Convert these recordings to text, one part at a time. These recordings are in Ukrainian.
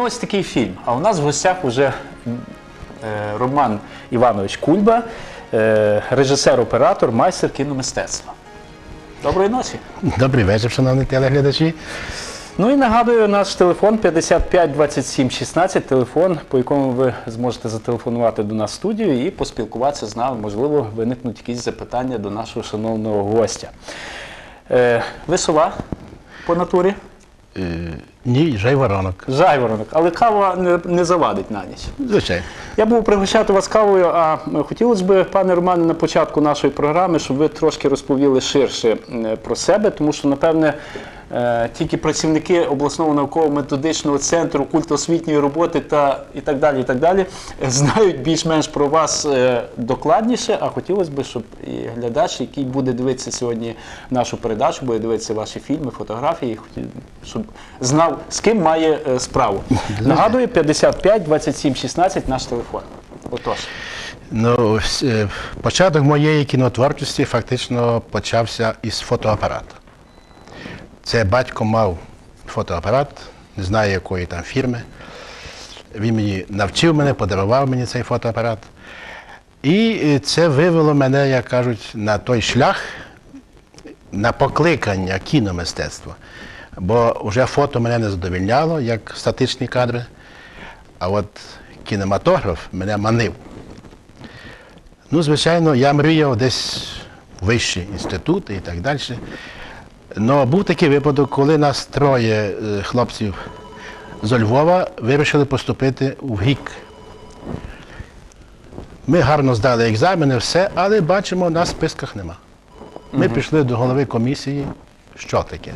ну ось такий фільм. А у нас в гостях вже е, Роман Іванович Кульба, е, режисер-оператор, майстер кіномистецтва. Доброї ночі. Добрий вечір, шановні телеглядачі. Ну і нагадую, наш телефон 55 27 16, телефон, по якому ви зможете зателефонувати до нас в студію і поспілкуватися з нами. Можливо, виникнуть якісь запитання до нашого шановного гостя. Е, ви сова по натурі? Е, ні, жайворонок. Жайворонок, але кава не, не завадить на ніч. Звичайно. Я був пригощати вас кавою, а хотілося б, пане Романе, на початку нашої програми, щоб ви трошки розповіли ширше е, про себе, тому що, напевне, е, тільки працівники обласного науково-методичного центру культосвітньої роботи та і так далі, і так далі, е, знають більш-менш про вас е, докладніше. А хотілося б, щоб і глядач, який буде дивитися сьогодні нашу передачу, буде дивитися ваші фільми, фотографії, щоб знав, з ким має е, справу. Нагадую, 55 27 16 наш телефон. Отож. Ну, е, початок моєї кінотворчості фактично почався із фотоапарата. Це батько мав фотоапарат, не знаю якої там фірми. Він мені навчив мене, подарував мені цей фотоапарат. І е, це вивело мене, як кажуть, на той шлях, на покликання кіномистецтва. Бо вже фото мене не задовільняло, як статичні кадри, а от кінематограф мене манив. Ну, звичайно, я мріяв десь вищі інститути і так далі. Але був такий випадок, коли нас троє е, хлопців з Львова вирішили поступити в ГІК. Ми гарно здали екзамени, все, але бачимо, нас в списках нема. Ми пішли до голови комісії, що таке.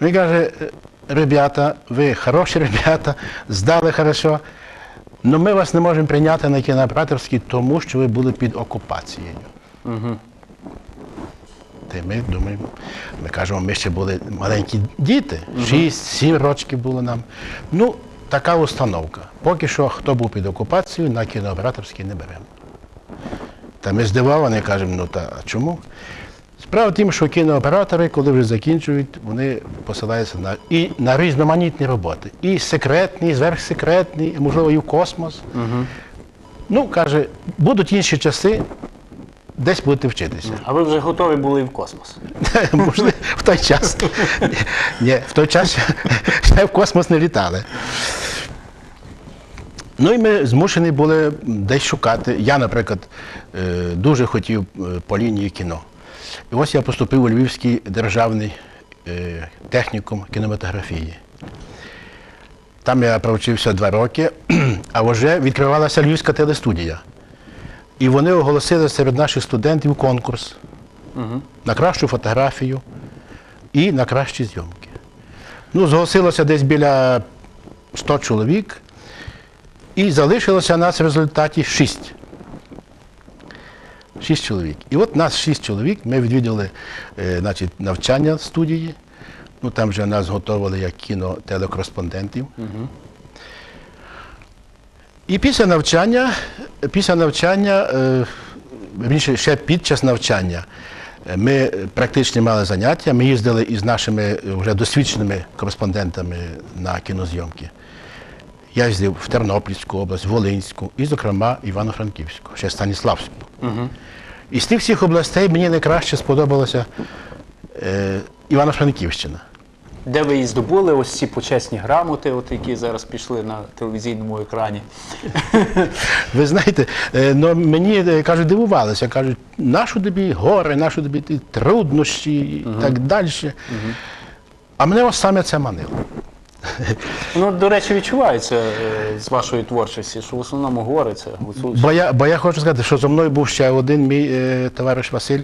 Він каже, «Е, ребята, ви хороші ребята, здали хорошо, але ми вас не можемо прийняти на кінооператорський, тому що ви були під окупацією. Та й ми думаємо, ми кажемо, ми ще були маленькі діти, 6-7 років було нам. Ну, така установка. Поки що, хто був під окупацією, на кінооператорський не беремо. Та ми здивовані, кажемо, ну та а чому? Справа в тім, що кінооператори, коли вже закінчують, вони посилаються на, і на різноманітні роботи. І секретні, і зверхсекретні, і, можливо, і в космос. Ну, каже, будуть інші часи, десь будете вчитися. А ви вже готові були в космос? Можливо, в той час. Ні, в той час ще в космос не літали. Ну і ми змушені були десь шукати. Я, наприклад, е, дуже хотів е, по лінії кіно. І ось я поступив у Львівський державний е, технікум кінематографії. Там я провчився два роки, а вже відкривалася Львівська телестудія. І вони оголосили серед наших студентів конкурс на кращу фотографію і на кращі зйомки. Ну, зголосилося десь біля 100 чоловік, і залишилося нас в результаті 6. 6 чоловік. І от нас 6 чоловік, ми відвідали е, значить, навчання студії. Ну, там вже нас готували як кінотелекореспондентів. І після навчання, після навчання, е, ще під час навчання, е, ми практично мали заняття. Ми їздили із нашими е, вже досвідченими кореспондентами на кінозйомки. Я їздив в Тернопільську область, Волинську і, зокрема, Івано-Франківську, ще Станіславську. І з тих всіх областей мені найкраще сподобалася е, Івано-Франківщина. Де ви її здобули, ось ці почесні грамоти, от які зараз пішли на телевізійному екрані. Ви знаєте, е, ну, мені е, кажуть, дивувалися, кажуть, нашу тобі гори, нашу тобі труднощі і так далі. А мене ось саме це манило. Ну, до речі, відчувається е, з вашої творчості, що в основному гори це. Бо я, бо я хочу сказати, що зо мною був ще один мій е, товариш Василь.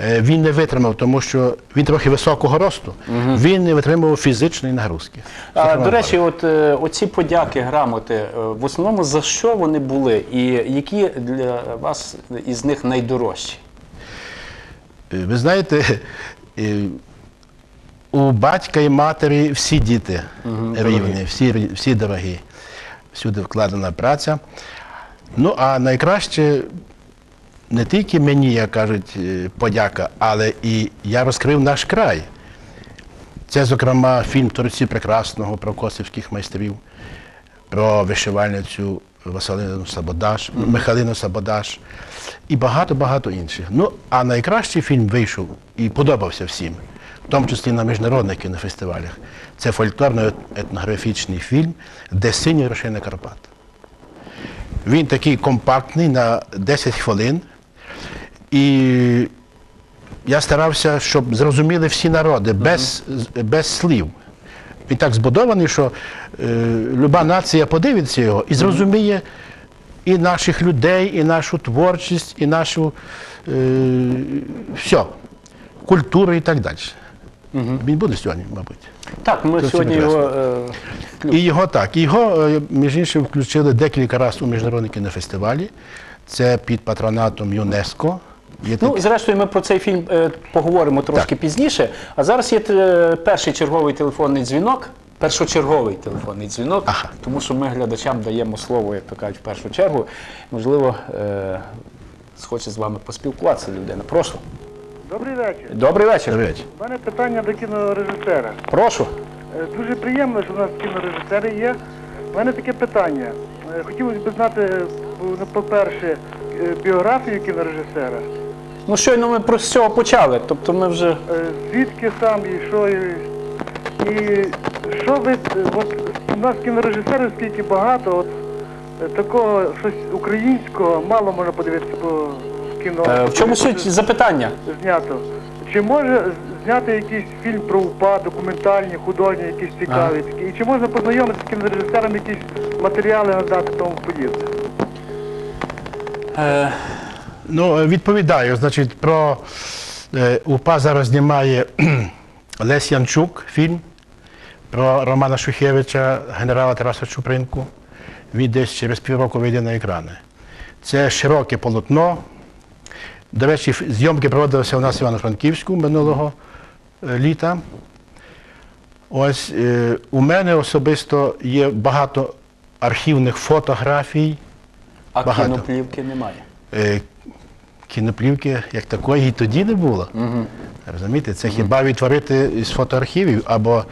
Е, він не витримав, тому що він трохи високого росту. Він не витримував фізичної нагрузки. А, до речі, от е, оці подяки, грамоти, е, в основному за що вони були, і які для вас із них найдорожчі? Ви знаєте, у батька і матері всі діти рівні, всі, всі дорогі. Всюди вкладена праця. Ну, а найкраще не тільки мені, як кажуть, е, подяка, але і я розкрив наш край. Це, зокрема, фільм Творці Прекрасного про косівських майстрів, про вишивальницю Василину Сабодаш, Михалину Сабодаш і багато-багато інших. Ну, а найкращий фільм вийшов і подобався всім, в тому числі на міжнародних кінофестивалях. Це фольклорно-етнографічний фільм Де сині вершини Карпат. Він такий компактний на 10 хвилин. І я старався, щоб зрозуміли всі народи, без, без слів. Він так збудований, що е, люба нація подивиться його і зрозуміє і наших людей, і нашу творчість, і нашу е, все, культуру і так далі. Він буде сьогодні, мабуть. Так, ми Це сьогодні його. е, І його так. Його, е, між іншим, включили декілька разів у міжнародні кінофестивалі. Це під патронатом ЮНЕСКО. Є Ну, такі- зрештою, ми про цей фільм е, поговоримо трошки пізніше. А зараз є е, перший черговий телефонний дзвінок, першочерговий телефонний дзвінок, Ага. тому що ми глядачам даємо слово, як то кажуть, в першу чергу. Можливо, е, схоче з вами поспілкуватися людина. Прошу. Добрий вечір. Добрий вечір. Добрий вечір. У мене питання до кінорежисера. Прошу. Е, Дуже приємно, що в нас кінорежисери є. У мене таке питання. Е, Хотілося б знати, е, ну, по-перше, е, біографію кінорежисера. Ну, щойно ми про з цього почали. Тобто ми вже. Е, Звідки сам і що. І, і що ви. От у нас кінорежисерів скільки багато, от е, такого щось українського мало можна подивитися по кіно. Е, в чому суть запитання? знято. Чи може зняти якийсь фільм про УПА, документальні, художні, якісь цікаві такі? І чи можна познайомитися з кінорежисером, якісь матеріали надати тому подібне? Е, Ну, е, відповідаю. Значить, про е, УПА зараз знімає Лесь Янчук фільм про Романа Шухевича, генерала Тараса Чупринку. Він десь через півроку вийде на екрани. Це широке полотно. До речі, зйомки проводилися у нас в Івано-Франківську минулого е, літа. Ось е, у мене особисто є багато архівних фотографій. а Багато. кіноплівки немає. Е, кіноплівки як такої і тоді не було. Розумієте, це хіба відтворити із фотоархівів або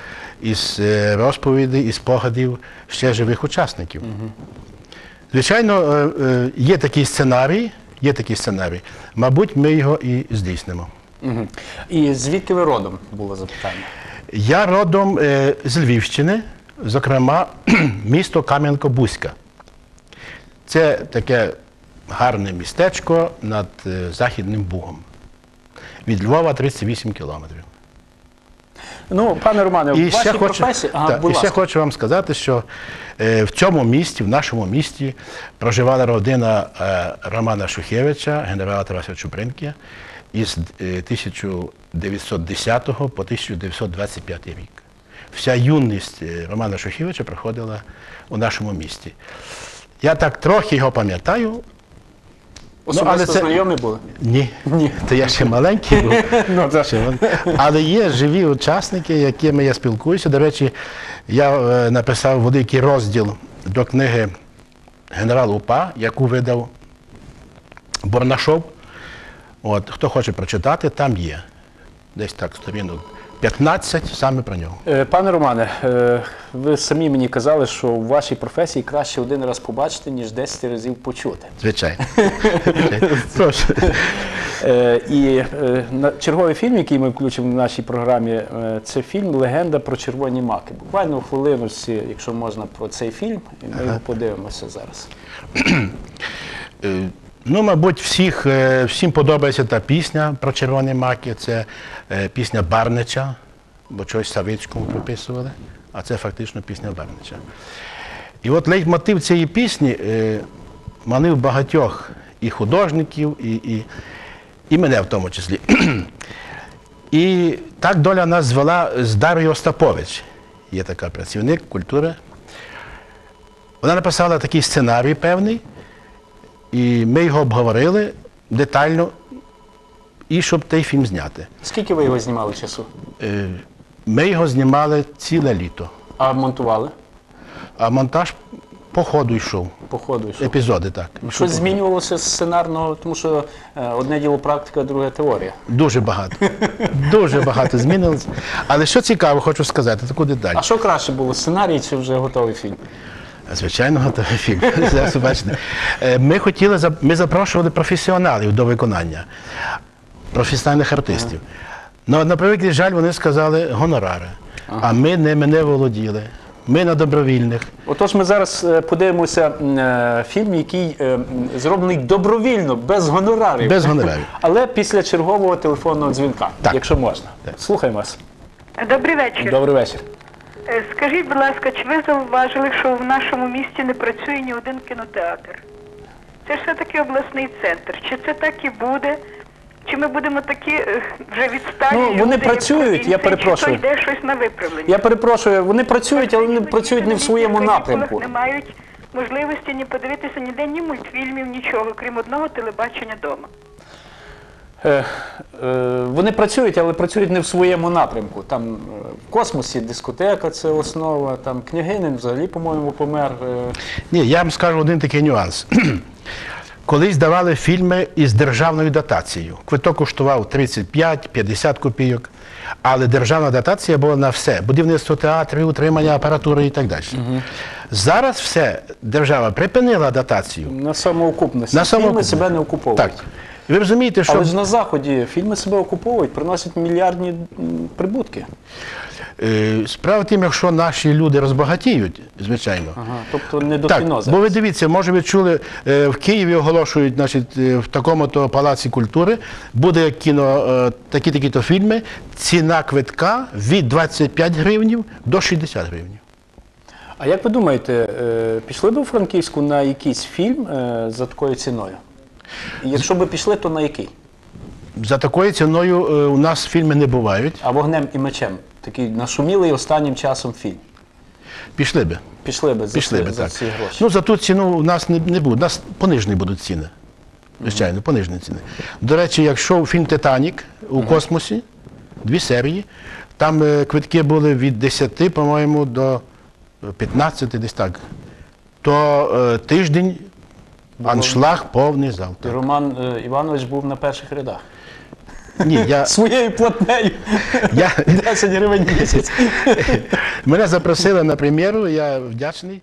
із е, розповідей, із спогадів ще живих учасників. Звичайно, е, е, є такий сценарій, є такий сценарій. Мабуть, ми його і здійснимо. Угу. І звідки ви родом було запитання? Я родом з Львівщини, зокрема, місто Кам'янко-Бузька. Це таке гарне містечко над е, Західним Бугом. Від Львова 38 кілометрів. Ну, пане Романе, в вашій хочу, професії. Ага, будь і ще хочу вам сказати, що е, в цьому місті, в нашому місті, проживала родина е, Романа Шухевича, генерала Тараса Чупринки, із е, 1910 по 1925 рік. Вся юність е, Романа Шухевича проходила у нашому місті. Я так трохи його пам'ятаю. Особисто це- знайомі були? Ні, Ні. то я ще маленький був. Ну, це- Ще Але є живі учасники, якими я спілкуюся. До речі, я е, написав великий розділ до книги Генерал УПА, яку видав Борнашов. От, хто хоче прочитати, там є. Десь так сторінок 15 саме про нього. Е, Пане Романе, е, ви самі мені казали, що в вашій професії краще один раз побачити, ніж 10 разів почути. Звичайно. Прошу. Е, І черговий фільм, який ми включимо в нашій програмі, це фільм Легенда про червоні маки. Буквально хвилину, якщо можна, про цей фільм, і ми його подивимося зараз. Ну, мабуть, всіх, е, всім подобається та пісня про червоні маки. Це е, пісня Барнича, бо чогось Савицькому приписували, а це фактично пісня Барнича. І от лейтмотив цієї пісні е, манив багатьох і художників, і, і, і мене в тому числі. І так доля нас звела з Дар'єю Остапович. Є така працівник культури. Вона написала такий сценарій певний. І ми його обговорили детально, і щоб той фільм зняти. Скільки ви його знімали часу? Е, Ми його знімали ціле літо. А монтували? А монтаж по ходу йшов. По ходу йшов. Епізоди, так. Щось змінювалося з сценарного, тому що е, одне діло практика, друге теорія. Дуже багато. Дуже багато змінилося. Але що цікаво, хочу сказати, таку деталь. А що краще було, сценарій чи вже готовий фільм? Звичайно, готовий фільм. Е, Ми хотіли, ми запрошували професіоналів до виконання, професіональних артистів. Ну, на превеликий жаль, вони сказали гонорари. А ми ними не володіли. Ми на добровільних. Отож, ми зараз е, подивимося е, фільм, який зроблений добровільно, без гонорарів. Без гонорарів. Але після чергового телефонного дзвінка, Так. якщо можна. Слухаємо вас. Добрий вечір. Добрий вечір. Е, Скажіть, будь ласка, чи ви зауважили, що в нашому місті не працює ні один кінотеатр? Це ж все-таки обласний центр. Чи це так і буде? Чи ми будемо такі е, вже відсталі? Ну, вони працюють, я перепрошую. Чи то йде щось на виправлення? Я перепрошую, вони працюють, але вони працюють не в своєму напрямку. Не мають можливості ні подивитися ніде ні мультфільмів, нічого, крім одного телебачення вдома. Е, е, Вони працюють, але працюють не в своєму напрямку. Там е, в космосі дискотека це основа, там княгинин взагалі, по-моєму, помер. е. Ні, я вам скажу один такий нюанс. Колись давали фільми із державною дотацією. Квиток коштував 35-50 копійок, але державна дотація була на все: будівництво театрів, утримання апаратури і так далі. Зараз все держава припинила дотацію. На самоокупності. На Фільми себе не окуповують. Так. Ви розумієте, що Але ж на Заході фільми себе окуповують, приносять мільярдні прибутки. е, справа в тім, якщо наші люди розбагатіють, звичайно. Ага. Тобто не до Так, кіно бо ви дивіться, може ви чули, е, в Києві оголошують, значить, е, в такому-то палаці культури буде кіно, такі-такі-то фільми, ціна квитка від 25 гривнів до 60 гривень. А як ви думаєте, пішли б у Франківську на якийсь фільм за такою ціною? Якщо б пішли, то на який? За такою ціною е, у нас фільми не бувають. А вогнем і мечем. Такий нашумілий останнім часом фільм. Пішли би. Пішли би за, Пішли ці, би, за так. ці гроші. Ну, за ту ціну у нас не, не буде. У нас понижені будуть ціни. Звичайно, понижені ціни. До речі, якщо фільм Титанік у космосі, дві серії, там е, квитки були від 10, по-моєму, до 15, десь так. То е, тиждень аншлаг повний зал. І Роман е, Іванович був на перших рядах. Ні, я, Своєю платнею. я, 10 гривень місяць. мене запросили на прем'єру, я вдячний.